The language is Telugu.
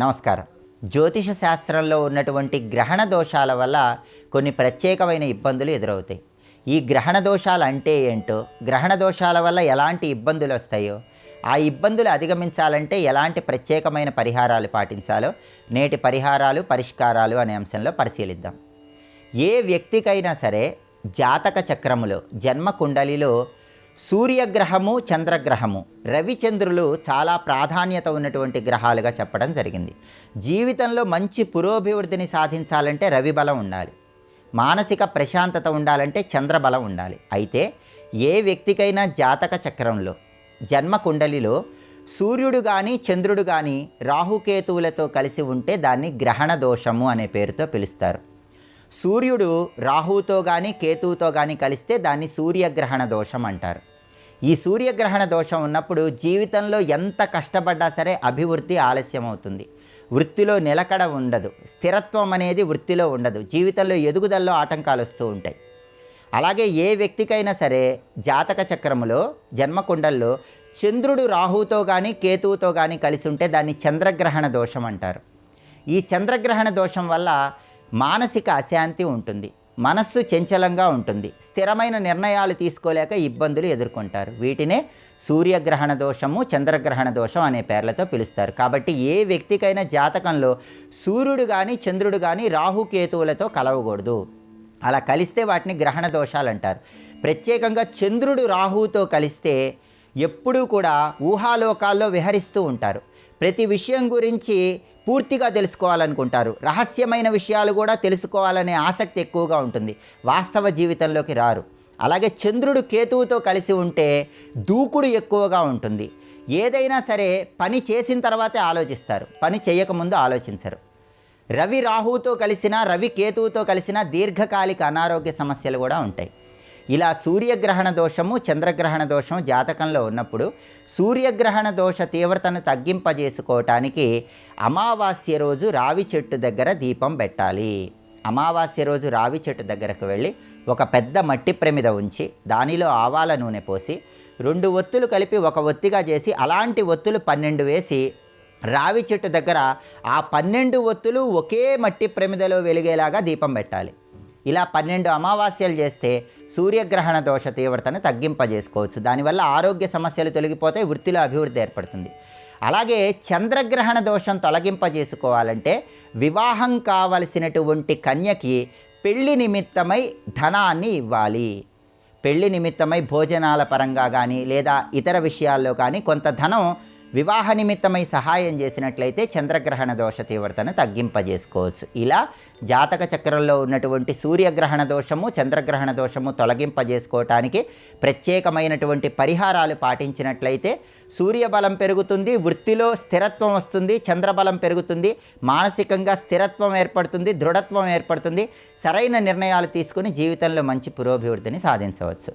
నమస్కారం. జ్యోతిష శాస్త్రంలో ఉన్నటువంటి గ్రహణ దోషాల వల్ల కొన్ని ప్రత్యేకమైన ఇబ్బందులు ఎదురవుతాయి. ఈ గ్రహణ దోషాలు అంటే ఏంటో గ్రహణ దోషాల వల్ల ఎలాంటి ఇబ్బందులు వస్తాయో ఆ ఇబ్బందులు అధిగమించాలంటే ఎలాంటి ప్రత్యేకమైన పరిహారాలు పాటించాలో నేటి పరిహారాలు పరిష్కారాలు అనే అంశంలో పరిశీలిద్దాం. ఏ వ్యక్తికైనా సరే జాతక చక్రములో జన్మ కుండలిలో సూర్యగ్రహము చంద్రగ్రహము. రవిచంద్రులు చాలా ప్రాధాన్యత ఉన్నటువంటి గ్రహాలుగా చెప్పడం జరిగింది. జీవితంలో మంచి పురోభివృద్ధిని సాధించాలంటే రవి బలం ఉండాలి. మానసిక ప్రశాంతత ఉండాలంటే చంద్రబలం ఉండాలి. అయితే ఏ వ్యక్తికైనా జాతక చక్రంలో జన్మ కుండలిలో సూర్యుడు కానీ చంద్రుడు కానీ రాహుకేతువులతో కలిసి ఉంటే దాన్ని గ్రహణ దోషము అనే పేరుతో పిలుస్తారు. సూర్యుడు రాహువుతో కానీ కేతువుతో కానీ కలిస్తే దాన్ని సూర్యగ్రహణ దోషం అంటారు. ఈ సూర్యగ్రహణ దోషం ఉన్నప్పుడు జీవితంలో ఎంత కష్టపడ్డా సరే అభివృద్ధి ఆలస్యం అవుతుంది వృత్తిలో నిలకడ ఉండదు. స్థిరత్వం అనేది వృత్తిలో ఉండదు. జీవితంలో ఎదుగుదలలో ఆటంకాలు వస్తూ ఉంటాయి. అలాగే ఏ వ్యక్తికైనా సరే జాతక చక్రములో జన్మకుండల్లో చంద్రుడు రాహుతో కానీ కేతువుతో కానీ కలిసి ఉంటే దాన్ని చంద్రగ్రహణ దోషం అంటారు. ఈ చంద్రగ్రహణ దోషం వల్ల మానసిక అశాంతి ఉంటుంది. మనస్సు చంచలంగా ఉంటుంది. స్థిరమైన నిర్ణయాలు తీసుకోలేక ఇబ్బందులు ఎదుర్కొంటారు. వీటినే సూర్యగ్రహణ దోషము చంద్రగ్రహణ దోషం అనే పేర్లతో పిలుస్తారు. కాబట్టి ఏ వ్యక్తికైనా జాతకంలో సూర్యుడు కానీ చంద్రుడు కానీ రాహుకేతువులతో కలవకూడదు. అలా కలిస్తే వాటిని గ్రహణ దోషాలు అంటారు ప్రత్యేకంగా చంద్రుడు రాహుతో కలిస్తే ఎప్పుడూ కూడా ఊహాలోకాల్లో విహరిస్తూ ఉంటారు. ప్రతి విషయం గురించి పూర్తిగా తెలుసుకోవాలనుకుంటారు. రహస్యమైన విషయాలు కూడా తెలుసుకోవాలనే ఆసక్తి ఎక్కువగా ఉంటుంది. వాస్తవ జీవితంలోకి రారు. అలాగే చంద్రుడు కేతువుతో కలిసి ఉంటే దూకుడు ఎక్కువగా ఉంటుంది. ఏదైనా సరే పని చేసిన తర్వాతే ఆలోచిస్తారు. పని చేయకముందు ఆలోచించరు. రవి రాహుతో కలిసిన రవి కేతువుతో కలిసిన దీర్ఘకాలిక అనారోగ్య సమస్యలు కూడా ఉంటాయి. ఇలా సూర్యగ్రహణ దోషము చంద్రగ్రహణ దోషం జాతకంలో ఉన్నప్పుడు సూర్యగ్రహణ దోష తీవ్రతను తగ్గింపజేసుకోవటానికి అమావాస్య రోజు రావి చెట్టు దగ్గర దీపం పెట్టాలి. అమావాస్య రోజు రావి చెట్టు దగ్గరకు వెళ్ళి ఒక పెద్ద మట్టి ప్రమిద ఉంచి దానిలో ఆవాల నూనె పోసి రెండు ఒత్తులు కలిపి ఒక ఒత్తిగా చేసి అలాంటి ఒత్తులు పన్నెండు వేసి రావి చెట్టు దగ్గర ఆ పన్నెండు ఒత్తులు ఒకే మట్టి ప్రమిదలో వెలిగేలాగా దీపం పెట్టాలి. ఇలా పన్నెండు అమావాస్యలు చేస్తే సూర్యగ్రహణ దోష తీవ్రతను తగ్గింపజేసుకోవచ్చు. దానివల్ల ఆరోగ్య సమస్యలు తొలగిపోతే వృత్తిలో అభివృద్ధి ఏర్పడుతుంది. అలాగే చంద్రగ్రహణ దోషం తొలగింపజేసుకోవాలంటే వివాహం కావలసినటువంటి కన్యకి పెళ్ళి నిమిత్తమై ధనాన్ని ఇవ్వాలి. పెళ్ళి నిమిత్తమై భోజనాల పరంగా కానీ లేదా ఇతర విషయాల్లో కానీ కొంత ధనం వివాహ నిమిత్తమై సహాయం చేసినట్లయితే చంద్రగ్రహణ దోష తీవ్రతను తగ్గింపజేసుకోవచ్చు. ఇలా జాతక చక్రంలో ఉన్నటువంటి సూర్యగ్రహణ దోషము చంద్రగ్రహణ దోషము తొలగింపజేసుకోవటానికి ప్రత్యేకమైనటువంటి పరిహారాలు పాటించినట్లయితే సూర్యబలం పెరుగుతుంది వృత్తిలో స్థిరత్వం వస్తుంది చంద్రబలం పెరుగుతుంది మానసికంగా స్థిరత్వం ఏర్పడుతుంది దృఢత్వం ఏర్పడుతుంది సరైన నిర్ణయాలు తీసుకుని జీవితంలో మంచి పురోభివృద్ధిని సాధించవచ్చు.